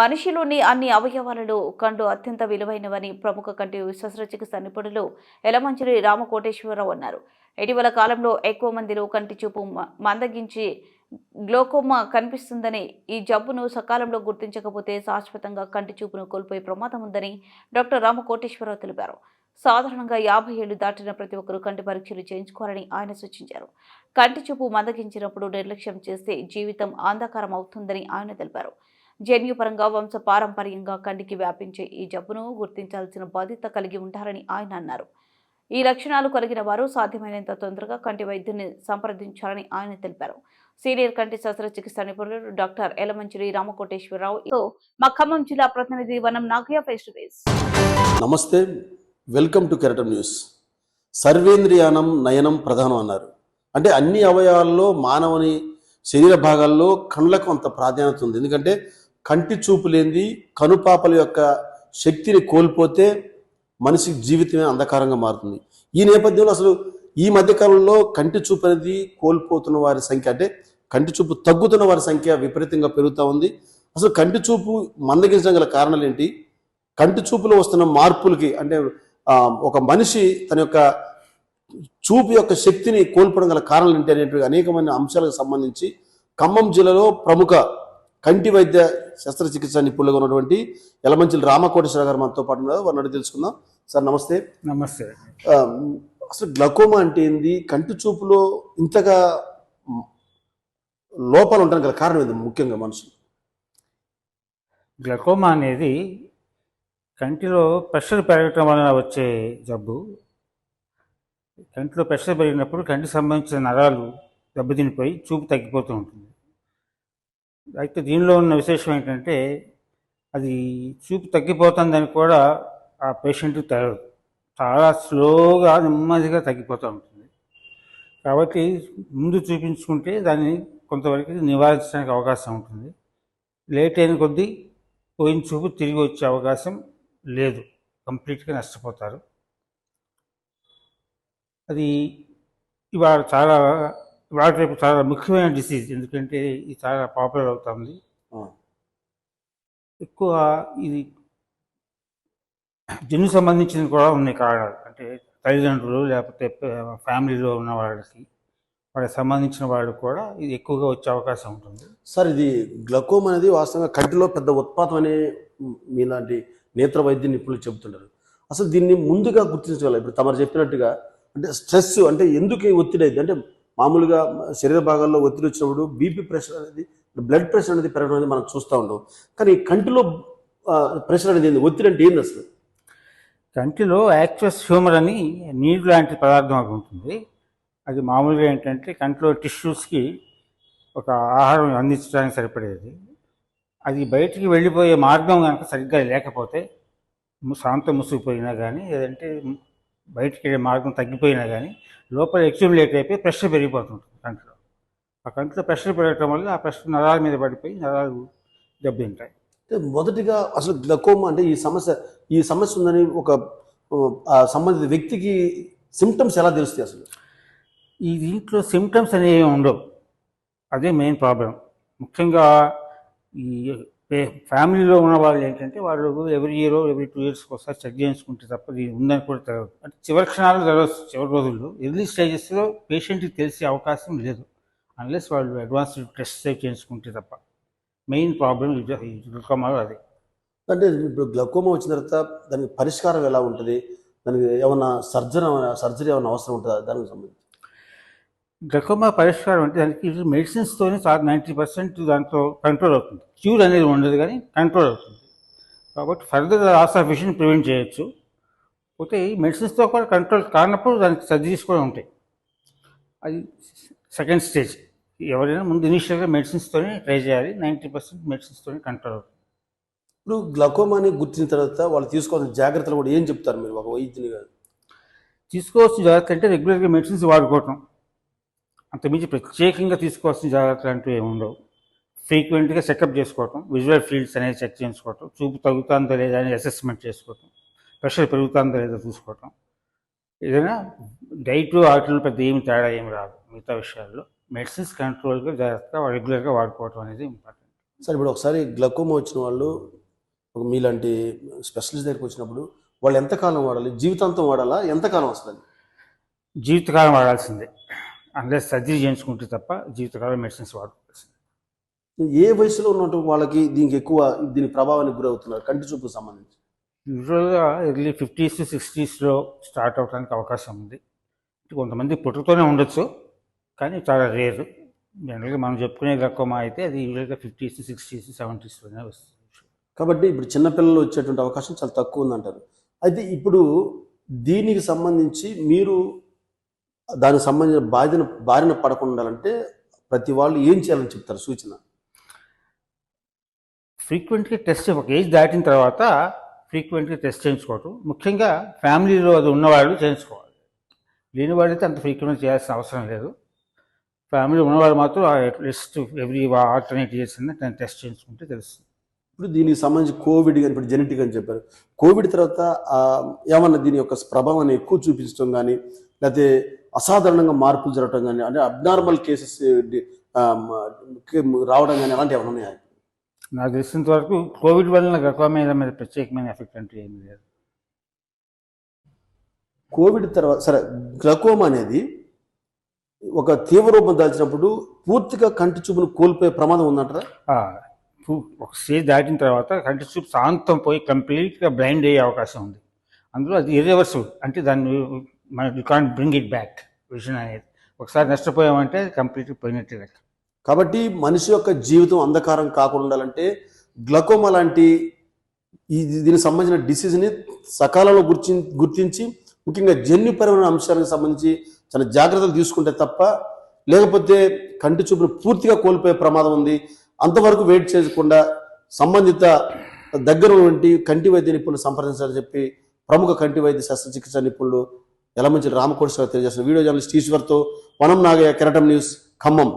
మనిషిలోని అన్ని అవయవాలలో కండు అత్యంత విలువైనవని ప్రముఖ కంటి శస్త్రచికిత్స నిపుణులు ఎలమంచిలి రామకోటేశ్వరరావు అన్నారు. ఇటీవల కాలంలో ఎక్కువ మందిలో కంటి చూపు మందగించి గ్లోకోమా కనిపిస్తుందని ఈ జబ్బును సకాలంలో గుర్తించకపోతే శాశ్వతంగా కంటి చూపును కోల్పోయే ప్రమాదం ఉందని డాక్టర్ రామకోటేశ్వరరావు తెలిపారు. సాధారణంగా యాభై ఏళ్ళు దాటిన ప్రతి ఒక్కరూ కంటి పరీక్షలు చేయించుకోవాలని ఆయన సూచించారు. కంటి చూపు మందగించినప్పుడు నిర్లక్ష్యం చేస్తే జీవితం అంధకారం అవుతుందని ఆయన తెలిపారు. జన్యుపరంగా వంశ పారంపర్యంగా కంటికి వ్యాపించే ఈ జబ్బును గుర్తించాల్సిన బాధ్యత కలిగి ఉంటారని ఆయన అన్నారు. ఈ లక్షణాలు కలిగిన వారు సాధ్యమైనంత తొందరగా కంటి వైద్యుని సంప్రదించాలని ఆయన తెలిపారు. సీనియర్ కంటి శస్త్రచికిత్స నిపుణులు డాక్టర్ ఎలమంచిరి రామకోటేశ్వరరావు మా ఖమ్మం జిల్లా ప్రతినిధి Vanam Nagaiah face to face. నమస్తే వెల్కమ్ టు కెరటం న్యూస్. సర్వేంద్రియానం నయనం ప్రధానం అన్నారు. అంటే అన్ని అవయవాల్లో మానవుని శరీర భాగాల్లో కళ్ళకు అంత ప్రాధాన్యత ఉంది. ఎందుకంటే కంటి చూపు లేనిది కనుపాపల యొక్క శక్తిని కోల్పోతే మనిషి జీవితమే అంధకారంగా మారుతుంది. ఈ నేపథ్యంలో అసలు ఈ మధ్యకాలంలో కంటి చూపు అనేది కోల్పోతున్న వారి సంఖ్య అంటే కంటి చూపు తగ్గుతున్న వారి సంఖ్య విపరీతంగా పెరుగుతూ ఉంది. అసలు కంటి చూపు మందగించడం గల కారణాలు ఏంటి? కంటి చూపులో వస్తున్న మార్పులకి అంటే ఒక మనిషి తన యొక్క చూపు యొక్క శక్తిని కోల్పోవడం గల కారణాలు ఏంటి అనేటువంటి అనేకమైన అంశాలకు సంబంధించి ఖమ్మం జిల్లాలో ప్రముఖ కంటి వైద్య శస్త్రచికిత్స నిపుణులుగా ఉన్నటువంటి యలమంచిలి రామకోటేశ్వర గారు మనతో పాటు ఉన్నారు. వారిని అడిగి తెలుసుకుందాం. సార్ నమస్తే. నమస్తే. అసలు గ్లకోమా అంటే ఏంది? కంటి చూపులో ఇంతగా లోపాలు ఉండడానికి గల కారణం ఏంది? ముఖ్యంగా మనుషులు. గ్లకోమా అనేది కంటిలో ప్రెషర్ పెరగటం వలన వచ్చే జబ్బు. కంటిలో ప్రెషర్ పెరిగినప్పుడు కంటికి సంబంధించిన నరాలు దెబ్బతినిపోయి చూపు తగ్గిపోతూ ఉంటుంది. అయితే దీనిలో ఉన్న విశేషం ఏంటంటే అది చూపు తగ్గిపోతుందని కూడా ఆ పేషెంట్కి తెలియదు చాలా స్లోగా నెమ్మదిగా తగ్గిపోతూ ఉంటుంది. కాబట్టి ముందు చూపించుకుంటే దాన్ని కొంతవరకు నివారించడానికి అవకాశం ఉంటుంది. లేట్ అయిన కొద్దీ పోయిన చూపు తిరిగి వచ్చే అవకాశం లేదు. కంప్లీట్గా నష్టపోతారు. అది ఇవాళ చాలా రేపు చాలా ముఖ్యమైన డిసీజ్ ఎందుకంటే ఇది చాలా పాపులర్ అవుతుంది. ఎక్కువ ఇది జన్యు సంబంధించినవి కూడా ఉన్నాయి కారణాలు అంటే తల్లిదండ్రులు లేకపోతే ఫ్యామిలీలో ఉన్న వాళ్ళకి వాళ్ళకి సంబంధించిన వాళ్ళు కూడా ఇది ఎక్కువగా వచ్చే అవకాశం ఉంటుంది. సార్ ఇది గ్లకోమా అనేది వాస్తవంగా కంటిలో పెద్ద ఉత్పాతం అనే మీలాంటి నేత్ర వైద్య నిపుణులు చెబుతుంటారు. అసలు దీన్ని ముందుగా గుర్తించగలరు? ఇప్పుడు తమరు చెప్పినట్టుగా అంటే స్ట్రెస్ అంటే ఎందుకు ఒత్తిడి అయింది? అంటే మామూలుగా శరీర భాగాల్లో ఒత్తిడి వచ్చినప్పుడు బీపీ ప్రెషర్ అనేది బ్లడ్ ప్రెషర్ అనేది పెరగడం అనేది మనం చూస్తూ ఉంటాం. కానీ కంటిలో ప్రెషర్ అనేది ఏంది? ఒత్తిడి అంటే ఏంది అసలు? కంటిలో యాక్చువస్ హ్యూమర్ అని నీరు లాంటి పదార్థం ఒకటి ఉంటుంది. అది మామూలుగా ఏంటంటే కంటిలో టిష్యూస్కి ఒక ఆహారం అందించడానికి సరిపడేది. అది బయటికి వెళ్ళిపోయే మార్గం కనుక సరిగ్గా లేకపోతే శాంతం ముసుగుపోయినా కానీ లేదంటే బయటికి వెళ్ళే మార్గం తగ్గిపోయినా కానీ లోపల ఎక్యుములేట్ అయిపోయి ప్రెషర్ పెరిగిపోతుంటుంది కంటిలో. ఆ కంటిలో ప్రెషర్ పెరగటం వల్ల ఆ ప్రెషర్ నరాల మీద పడిపోయి నరాలు దెబ్బతింటాయి. మొదటిగా అసలు గ్లకోమా అంటే ఈ సమస్య ఈ సమస్య ఉందని ఒక సంబంధిత వ్యక్తికి సిమ్టమ్స్ ఎలా తెలుస్తాయి అసలు? ఈ దీంట్లో సిమ్టమ్స్ అనేవి ఉండవు. అదే మెయిన్ ప్రాబ్లం ముఖ్యంగా ఈ ఫ్యామిలీలో ఉన్న వాళ్ళు ఏంటంటే వాళ్ళు ఎవ్రీ ఇయర్ ఎవ్రీ టూ ఇయర్స్కి ఒకసారి చెక్ చేయించుకుంటే తప్ప ఇది ఉందని కూడా తెలియదు అంటే చివరి క్షణాలు తెలవచ్చు చివరి రోజుల్లో. ఎర్లీ స్టేజెస్లో పేషెంట్కి తెలిసే అవకాశం లేదు. అన్లెస్ వాళ్ళు అడ్వాన్స్డ్ టెస్ట్ చేయించుకుంటే తప్ప. మెయిన్ ప్రాబ్లం ఈ అది. అంటే ఇప్పుడు గ్లకోమా వచ్చిన తర్వాత దానికి పరిష్కారం ఎలా ఉంటుంది? దానికి ఏమైనా సర్జరీ సర్జరీ ఏమైనా అవసరం ఉంటుందా? దానికి సంబంధించి. గ్లకోమా పరిష్కారం అంటే దానికి మెడిసిన్స్తోనే చాలా నైంటీ పర్సెంట్ దాంట్లో కంట్రోల్ అవుతుంది. క్యూర్ అనేది ఉండదు కానీ కంట్రోల్ అవుతుంది. కాబట్టి further loss of vision prevent చేయొచ్చు. పోతే ఈ మెడిసిన్స్తో కూడా కంట్రోల్ కానప్పుడు దానికి సర్జరీస్ కూడా ఉంటాయి. అది సెకండ్ స్టేజ్ ఎవరైనా ముందు ఇనిషియల్గా మెడిసిన్స్తోనే ట్రై చేయాలి. నైంటీ పర్సెంట్ మెడిసిన్స్తోనే కంట్రోల్ అవుతుంది. ఇప్పుడు గ్లకోమాని గుర్తించిన తర్వాత వాళ్ళు తీసుకోవాల్సిన జాగ్రత్తలు కూడా ఏం చెప్తారు మీరు? ఒక వైద్యుని కాదు తీసుకోవాల్సిన జాగ్రత్త అంటే రెగ్యులర్గా మెడిసిన్స్ వాడుకోవటం. అంతమించి ప్రత్యేకంగా తీసుకోవాల్సిన జాగ్రత్తలు అంటూ ఏమి ఉండవు. ఫ్రీక్వెంట్గా చెకప్ చేసుకోవటం విజువల్ ఫీల్డ్స్ అనేది చెక్ చేసుకోవటం చూపు తగ్గుతుందో లేదా అని అసెస్మెంట్ చేసుకోవటం ప్రెషర్ పెరుగుతుందో లేదో చూసుకోవటం. ఏదైనా డైట్ వాటిలో పెద్ద ఏమి తేడా ఏమి రాదు మిగతా విషయాల్లో. మెడిసిన్స్ కంట్రోల్గా జాగ్రత్తగా రెగ్యులర్గా వాడుకోవటం అనేది ఇంపార్టెంట్. సార్ ఇప్పుడు ఒకసారి గ్లకోమా వచ్చిన వాళ్ళు మీలాంటి స్పెషలిస్ట్ దగ్గరికి వచ్చినప్పుడు వాళ్ళు ఎంతకాలం వాడాలి? జీవితాంతం వాడాలా? ఎంతకాలం వస్తుంది? జీవితకాలం వాడాల్సిందే. అందులో సర్జరీ చేయించుకుంటే తప్ప జీవితకాలం మెడిసిన్స్ వాడుకోవాల్సిందే ఏ వయసులో ఉన్నట్టు వాళ్ళకి దీనికి ఎక్కువ దీని ప్రభావానికి గురవుతున్నారు? కంటి చూపుకు సంబంధించి. యూజువల్గా ఎర్లీ ఫిఫ్టీస్ సిక్స్టీస్లో స్టార్ట్ అవడానికి అవకాశం ఉంది. కొంతమంది పుట్టుకతోనే ఉండొచ్చు కానీ చాలా రేరు జనరల్గా మనం చెప్పుకునే గ్లకోమా అయితే అది యూజువల్గా ఫిఫ్టీస్ సిక్స్టీస్ సెవెంటీస్లోనే వస్తుంది. కాబట్టి ఇప్పుడు చిన్నపిల్లలు వచ్చేటువంటి అవకాశం చాలా తక్కువ ఉందంటారు. అయితే ఇప్పుడు దీనికి సంబంధించి మీరు దానికి సంబంధించిన బాధ్యత బారిన పడకుండా ఉండాలంటే ప్రతి వాళ్ళు ఏం చేయాలని చెప్తారు? సూచన. ఫ్రీక్వెంట్గా టెస్ట్ ఒక ఏజ్ దాటిన తర్వాత ఫ్రీక్వెంట్గా టెస్ట్ చేయించుకోవటం. ముఖ్యంగా ఫ్యామిలీలో అది ఉన్నవాళ్ళు చేయించుకోవాలి. లేని వాళ్ళైతే అంత ఫ్రీక్వెంట్గా చేయాల్సిన అవసరం లేదు. ఫ్యామిలీ ఉన్నవాళ్ళు మాత్రం list every alternate years test చేయించుకుంటే తెలుస్తుంది. ఇప్పుడు దీనికి సంబంధించి కోవిడ్ కానీ ఇప్పుడు జెనెటిక్ అని చెప్పారు. కోవిడ్ తర్వాత ఏమన్నా దీని యొక్క ప్రభావాన్ని ఎక్కువ చూపించడం కానీ లేకపోతే అసాధారణంగా మార్పులు జరగడం కానీ అంటే అబ్నార్మల్ కేసెస్ రావడం కానీ అలాంటివి ఏమైనా ఉన్నాయా? నాకు తెలిసినంత వరకు కోవిడ్ వలన గ్లకోమా మీద ప్రత్యేకమైన ఎఫెక్ట్ అంటూ ఏమీ లేదు. కోవిడ్ తర్వాత సరే గ్లకోమా అనేది ఒక తీవ్ర రూపం దాల్చినప్పుడు పూర్తిగా కంటి చూపును కోల్పోయే ప్రమాదం ఉందంటారా? ఒక స్టేజ్ దాటిన తర్వాత కంటి చూపు శాంతం పోయి కంప్లీట్గా బ్లైండ్ అయ్యే అవకాశం ఉంది. అందులో అది ఇర్రివర్సిబుల్ అంటే దాన్ని మన you can't bring it back vision అనేది. ఒకసారి నష్టపోయామంటే కంప్లీట్గా పోయినట్టే లెక్క. కాబట్టి మనిషి యొక్క జీవితం అంధకారం కాకుండా ఉండాలంటే గ్లకోమా లాంటి ఈ దీనికి సంబంధించిన డిసీజ్ని సకాలంలో గుర్తి గుర్తించి ముఖ్యంగా జన్యుపరమైన అంశాలకు సంబంధించి చాలా జాగ్రత్తలు తీసుకుంటే తప్ప లేకపోతే కంటి చూపును పూర్తిగా కోల్పోయే ప్రమాదం ఉంది. అంతవరకు వెయిట్ చేయకుండా సంబంధిత దగ్గర వంటి కంటి వైద్య నిపుణులు సంప్రదించాలని చెప్పి ప్రముఖ కంటి వైద్య శస్త్రచికిత్స నిపుణులు ఎలమంచి రామకోటేశ్వర తెలియజేస్తున్న వీడియో జర్నలిస్ట్ ఈశ్వర్తో వనం నాగయ్య కెరటం న్యూస్ ఖమ్మం.